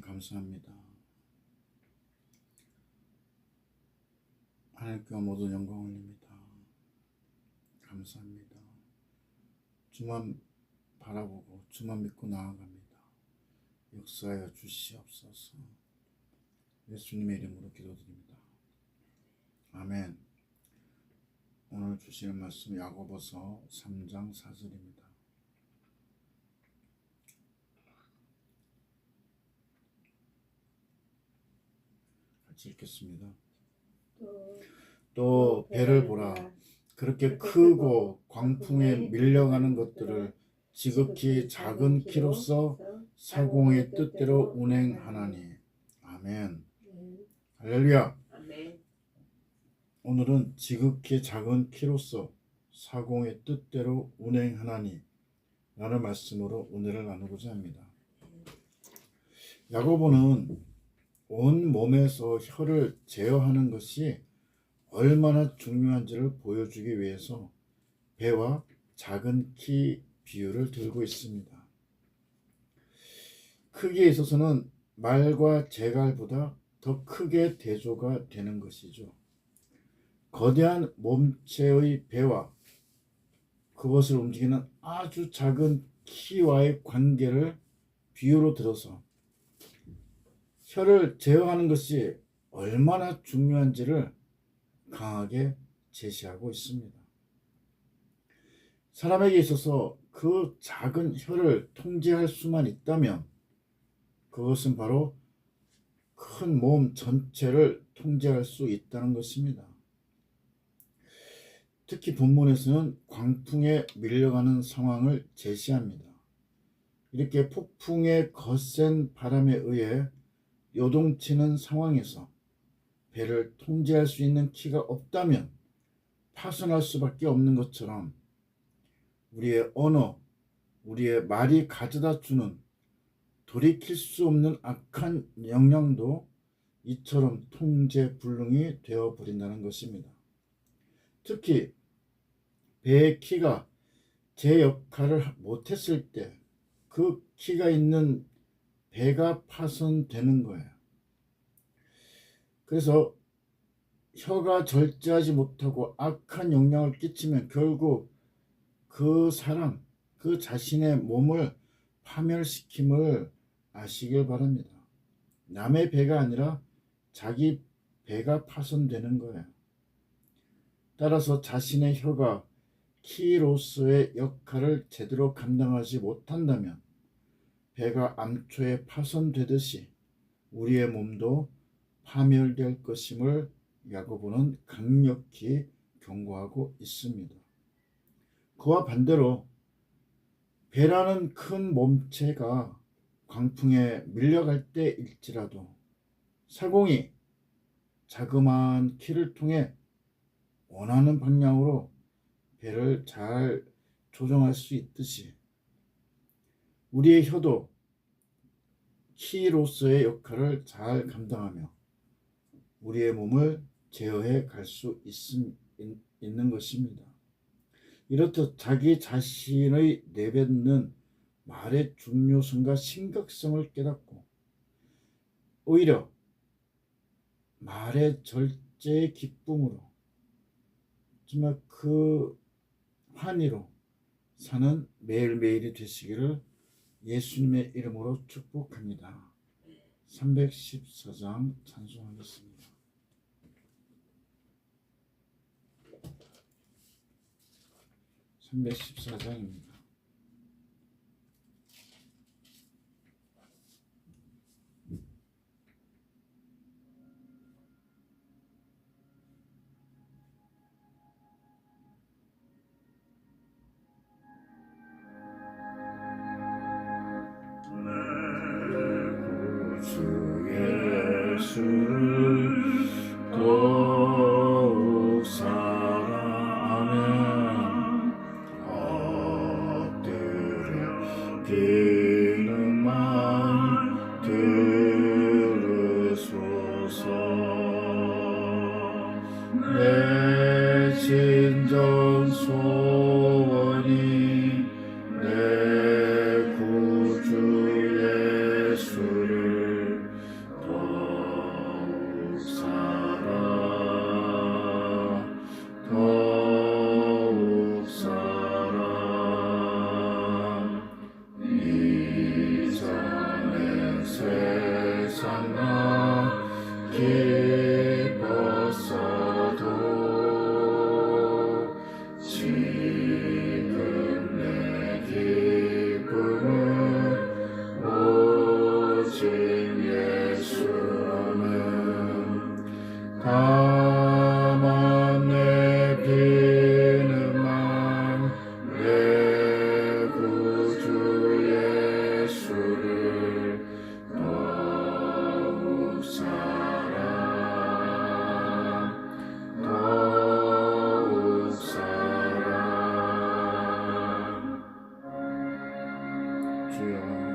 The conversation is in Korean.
감사합니다. 하나님께 모든 영광 올립니다. 감사합니다. 주만 바라보고 주만 믿고 나아갑니다. 역사하여 주시옵소서. 예수님의 이름으로 기도드립니다. 아멘. 오늘 주시는 말씀 야고보서 3장 4절입니다. 같이 읽겠습니다. 또 배를 보라. 그렇게 크고 광풍에 밀려가는 것들을 지극히 작은 키로서 사공의 뜻대로 운행하나니. 아멘. 할렐루야. 아멘. 오늘은 지극히 작은 키로서 사공의 뜻대로 운행하나니 라는 말씀으로 은혜를 나누고자 합니다. 야고보는 온 몸에서 혀를 제어하는 것이 얼마나 중요한지를 보여주기 위해서 배와 작은 키 비유를 들고 있습니다. 크기에 있어서는 말과 제갈보다 더 크게 대조가 되는 것이죠. 거대한 몸체의 배와 그것을 움직이는 아주 작은 키와의 관계를 비유로 들어서 혀를 제어하는 것이 얼마나 중요한지를 강하게 제시하고 있습니다. 사람에게 있어서 그 작은 혀를 통제할 수만 있다면 그것은 바로 큰 몸 전체를 통제할 수 있다는 것입니다. 특히 본문에서는 광풍에 밀려가는 상황을 제시합니다. 이렇게 폭풍의 거센 바람에 의해 요동치는 상황에서 배를 통제할 수 있는 키가 없다면 파손할 수밖에 없는 것처럼 우리의 언어, 우리의 말이 가져다 주는 돌이킬 수 없는 악한 영향도 이처럼 통제 불능이 되어 버린다는 것입니다. 특히 배의 키가 제 역할을 못했을 때 그 키가 있는 배가 파손되는 거예요. 그래서 혀가 절제하지 못하고 악한 영향을 끼치면 결국 그 사람, 그 자신의 몸을 파멸시킴을 아시길 바랍니다. 남의 배가 아니라 자기 배가 파손되는 거예요. 따라서 자신의 혀가 키로서의 역할을 제대로 감당하지 못한다면 배가 암초에 파손되듯이 우리의 몸도 파멸될 것임을 야고보는 강력히 경고하고 있습니다. 그와 반대로 배라는 큰 몸체가 광풍에 밀려갈 때일지라도 사공이 자그마한 키를 통해 원하는 방향으로 배를 잘 조정할 수 있듯이 우리의 혀도 키로서의 역할을 잘 감당하며 우리의 몸을 제어해 갈 수 있는 것입니다. 이렇듯 자기 자신의 내뱉는 말의 중요성과 심각성을 깨닫고 오히려 말의 절제의 기쁨으로 정말 그 환희로 사는 매일매일이 되시기를 예수님의 이름으로 축복합니다. 314장 찬송하겠습니다. (314장입니다) 내 진정 소 就有